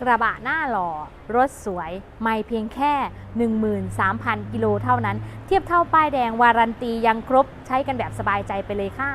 กระบะหน้าหล่อ รถสวย ไม่เพียงแค่ 13,000 กิโลเท่านั้น เทียบเท่าป้ายแดงวารันตียังครบใช้กันแบบสบายใจไปเลยค่ะ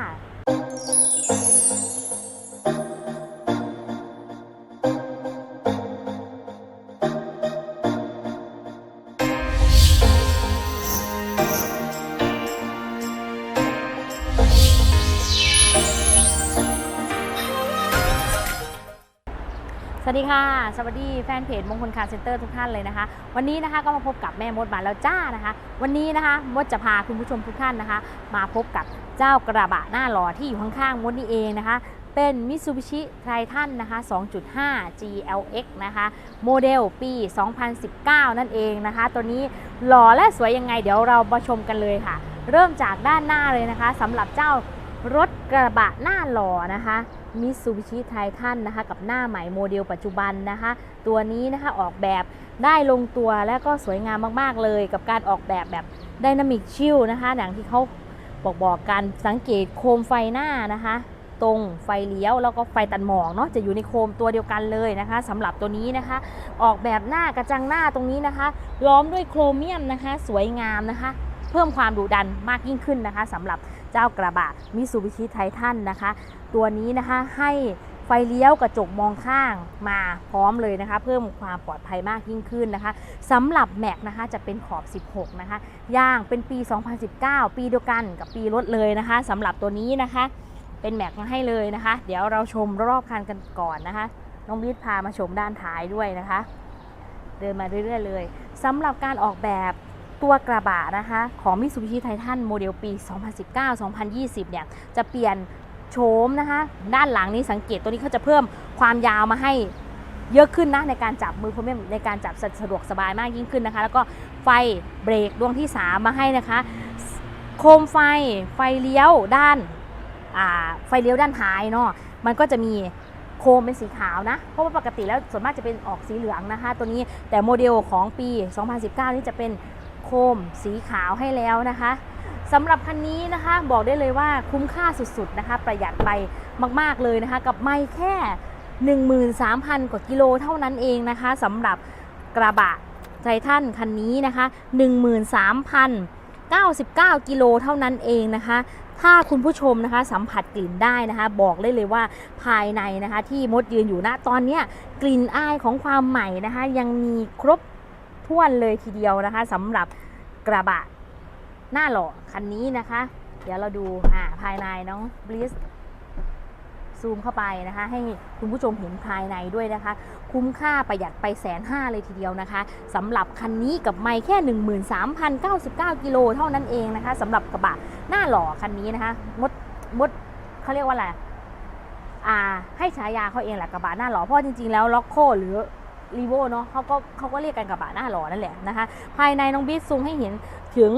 สวัสดีค่ะ สวัสดีแฟนเพจมงคลคาร์เซ็นเตอร์ทุกท่านเลยนะคะ วันนี้นะคะก็มาพบกับแม่มดมาแล้วจ้านะคะ วันนี้นะคะมดจะพาคุณผู้ชมทุกท่านนะคะ มาพบกับเจ้ากระบะหน้าหล่อที่อยู่ข้างๆมดนี่เองนะคะ เป็น Mitsubishi Triton นะคะ 2.5 GLX นะคะ โมเดลปี 2019 นั่นเองนะคะ ตัวนี้หล่อและสวยยังไงเดี๋ยวเรามาชมกันเลยค่ะ เริ่มจากด้านหน้าเลยนะคะสำหรับเจ้ารถกระบะหน้าหล่อนะคะ มิตซูบิชิไททันนะคะกับหน้าใหม่โมเดลปัจจุบันนะคะ ตัวนี้นะคะออกแบบได้ลงตัวและก็สวยงามมากๆเลย กับการออกแบบแบบไดนามิกชิลนะคะอย่างที่เขาบอกบอกกันสังเกตโคมไฟหน้านะคะ ตรงไฟเลี้ยวแล้วก็ไฟตัดหมอกเนาะจะอยู่ในโคมตัวเดียวกันเลยนะคะสำหรับตัวนี้นะคะ ออกแบบหน้ากระจังหน้าตรงนี้นะคะ ล้อมด้วยโครเมียมนะคะ สวยงามนะคะ เพิ่มความดุดันมากยิ่งขึ้นนะคะสำหรับ เจ้ากระบะมิซูบิชิไททันนะคะ ตัวนี้นะคะให้ไฟเลี้ยวกระจกมองข้างมาพร้อมเลยนะคะ เพิ่มความปลอดภัยมากยิ่งขึ้นนะคะสำหรับแม็กนะคะจะเป็นขอบ 16 นะคะย่างเป็นปี 2019 ปีเดียวกันกับปีรถเลยนะคะสำหรับตัวนี้นะคะ เป็นแม็กมาให้เลยนะคะ เดี๋ยวเราชมรอบคันกันก่อนนะคะ น้องบีทพามาชมด้านท้ายด้วยนะคะ เดินมาเรื่อยๆเลยสำหรับการออกแบบ ตัวกระบะนะคะของ Mitsubishi Titan โมเดลปี 2019-2020 เนี่ยจะเปลี่ยนโฉมนะคะด้านหลังนี้สังเกตตัวนี้เขาจะเพิ่มความยาวมาให้เยอะขึ้นนะในการจับมือคุณแม่ในการจับสะดวกสบายมากยิ่งขึ้นนะคะ แล้วก็ไฟเบรกดวงที่ 3 มาให้นะคะ โคมไฟไฟเลี้ยวด้านาไฟเลี้ยวด้านท้ายเนาะมันก็จะมีโคมเป็นสีขาวนะ เพราะว่าปกติแล้วส่วนมากจะเป็นออกสีเหลืองนะคะ ตัวนี้แต่โมเดลของปี 2019 นี่จะเป็น โคมสีขาวให้แล้วนะคะสำหรับคันนี้นะคะบอกได้เลยว่าคุ้มค่าสุดๆนะคะ ประหยัดไปมากๆเลยนะคะ กับไม่แค่ 13,000 กว่ากิโลเท่านั้นเองนะคะสำหรับกระบะไททันคันนี้นะคะ 13,099 กิโลเท่านั้นเองนะคะ ถ้าคุณผู้ชมนะคะสัมผัสกลิ่นได้นะคะ บอกเลยเลยว่าภายในนะคะ ที่มดยืนอยู่ณตอนนี้กลิ่นอายของความใหม่นะคะ ยังมีครบ ถ้วนเลยทีเดียวนะคะสำหรับกระบะหน้าหล่อคันนี้นะคะ เดี๋ยวเราดูอ่าภายในน้องบลิสซูมเข้าไปนะคะ ให้คุณผู้ชมเห็นภายในด้วยนะคะ คุ้มค่าประหยัดไปแสนห้าเลยทีเดียวนะคะสำหรับคันนี้กับไม่แค่ 13,099 กิโลเท่านั้นเองนะคะสำหรับกระบะหน้าหล่อคันนี้นะคะมดมดเขาเรียกว่าอะไรอ่าให้ฉายาเขาเองแหละกระบะหน้าหล่อเพราะจริงๆแล้วล็อกโคหรือ รีโวเนาะเขาก็เขาก็เรียกกันกระบะหน้าหล่อนั่นแหละนะคะ ภายในน้องบีซูมให้เห็นถึง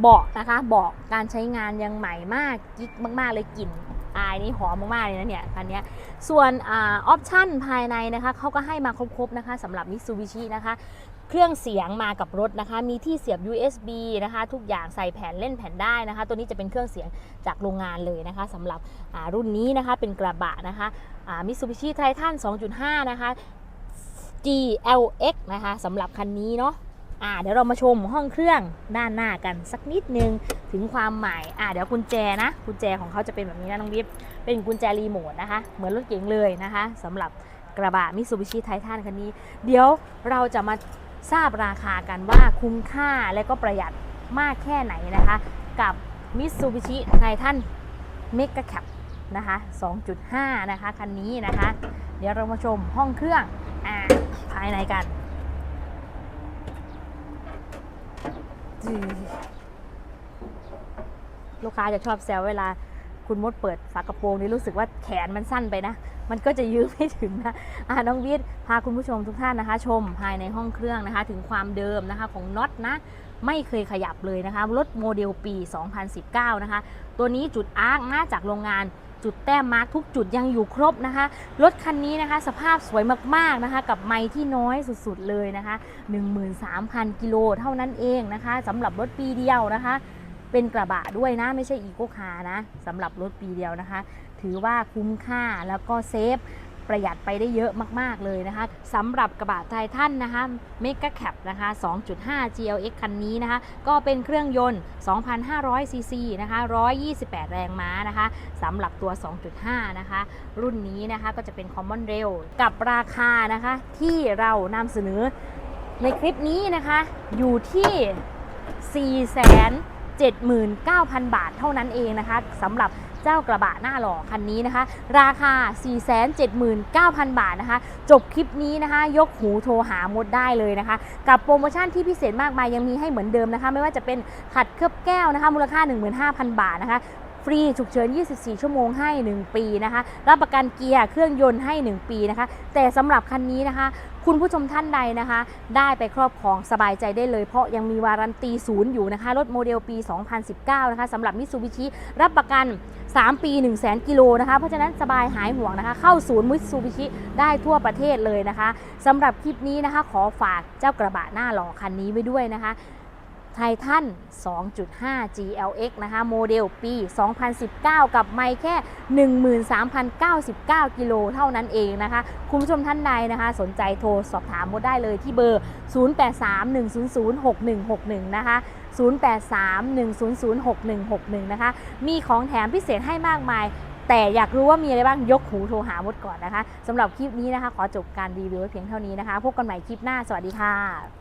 เบาะนะคะเบาะการใช้งานยังใหม่มากกิ๊กมากๆเลยกลิ่นอายนี่หอมมากๆเลยนะเนี่ยคันนี้ส่วนออปชั่นภายในนะคะเขาก็ให้มาครบๆนะคะสำหรับ Mitsubishi นะคะเครื่องเสียงมากับรถนะคะ มีที่เสียบ USB นะคะ ทุกอย่างใส่แผ่นเล่นแผ่นได้นะคะ ตัวนี้จะเป็นเครื่องเสียงจากโรงงานเลยนะคะสำหรับอ่ารุ่นนี้นะคะเป็นกระบะนะคะอ่า Mitsubishi Triton 2.5 นะคะ GLX นะคะสำหรับคันนี้เนาะอ่าเดี๋ยวเรามาชมห้องเครื่องด้านหน้ากันสักนิดนึงถึงความใหม่อ่าเดี๋ยวกุญแจนะกุญแจของเขาจะเป็นแบบนี้นะน้องวิฟเป็นกุญแจรีโมทนะคะ เหมือนรถเก๋งเลยนะคะสำหรับกระบะมิซูบิชิไททันคันนี้ เดี๋ยวเราจะมาทราบราคากันว่าคุ้มค่าและก็ประหยัดมากแค่ไหนนะคะ กับมิซูบิชิไททันเมกะแคปนะคะ 2.5 นะคะ คันนี้นะคะ เดี๋ยวเรามาชมห้องเครื่องาภายในกันลูกค้าจะชอบแซวเวลาคุณมดเปิดฝากระโปรงนี่รู้สึกว่าแขนมันสั้นไปนะ มันก็จะยื้อไม่ถึงนะอ่าน้องวิทย์พาคุณผู้ชมทุกท่านนะคะ ชมภายในห้องเครื่องนะคะ ถึงความเดิมนะคะของน็อตนะ ไม่เคยขยับเลยนะคะ รถโมเดลปี 2019 นะคะ ตัวนี้จุดอาร์คมาจากโรงงาน จุดแต้มมาร์คทุกจุดยังอยู่ครบนะคะ รถคันนี้นะคะ สภาพสวยมากๆนะคะ กับไม้ที่น้อยสุดๆเลยนะคะ 13,000 กิโลเท่านั้นเองนะคะสำหรับรถปีเดียวนะคะ เป็นกระบะด้วยนะ ไม่ใช่อีโก้คาร์นะสำหรับรถปีเดียวนะคะ ถือว่าคุ้มค่าแล้วก็เซฟ ประหยัดไปได้เยอะมาก ๆ เลยนะคะสำหรับกระบะไททันนะคะ Mega Cap นะคะ 2.5 GLX คันนี้นะคะ ก็เป็นเครื่องยนต์ 2,500 ซีซีนะคะ 128 แรงม้านะคะสำหรับตัว 2.5 นะคะ รุ่นนี้นะคะก็จะเป็น Common Rail กับราคานะคะที่เรานำเสนอในคลิปนี้นะคะอยู่ที่ 479,000 บาทเท่านั้นเองนะคะสำหรับ เจ้ากระบะหน้าหล่อคันนี้นะคะ ราคา 479,000 บาทนะคะ จบคลิปนี้นะคะ ยกหูโทรหามดได้เลยนะคะ กับโปรโมชั่นที่พิเศษมากมายยังมีให้เหมือนเดิมนะคะ ไม่ว่าจะเป็นขัดเคลือบแก้วนะคะ มูลค่า 15,000 บาทนะคะฟรีฉุกเฉิน 24 ชั่วโมงให้ 1 ปีนะคะ รับประกันเกียร์เครื่องยนต์ให้ 1 ปีนะคะ แต่สำหรับคันนี้นะคะ คุณผู้ชมท่านใดนะคะ ได้ไปครอบครองสบายใจได้เลย เพราะยังมีวารันตีศูนย์อยู่นะคะ รถโมเดลปี 2019 นะคะสำหรับมิตซูบิชิรับประกัน 3 ปี 1 0 0 0 0แกิโลนะคะ เพราะฉะนั้นสบายหายห่วงนะคะ เข้าศูนย์มิตซูบิชิได้ทั่วประเทศเลยนะคะสำหรับคลิปนี้นะคะ ขอฝากเจ้ากระบะหน้าหล่อคันนี้ไว้ด้วยนะคะ ไททัน2.5 GLX นะคะโมเดลปี 2019 กับไม่แค่ 13,099 กิโลเท่านั้นเองนะคะ คุณผู้ชมท่านใดนะคะ สนใจโทรสอบถามมดได้เลยที่เบอร์ 0831006161 นะคะ 0831006161 นะคะ มีของแถมพิเศษให้มากมายแต่อยากรู้ว่ามีอะไรบ้างยกหูโทรหามดก่อนนะคะสำหรับคลิปนี้นะคะ ขอจบการรีวิวเพียงเท่านี้นะคะ พบกันใหม่คลิปหน้า สวัสดีค่ะ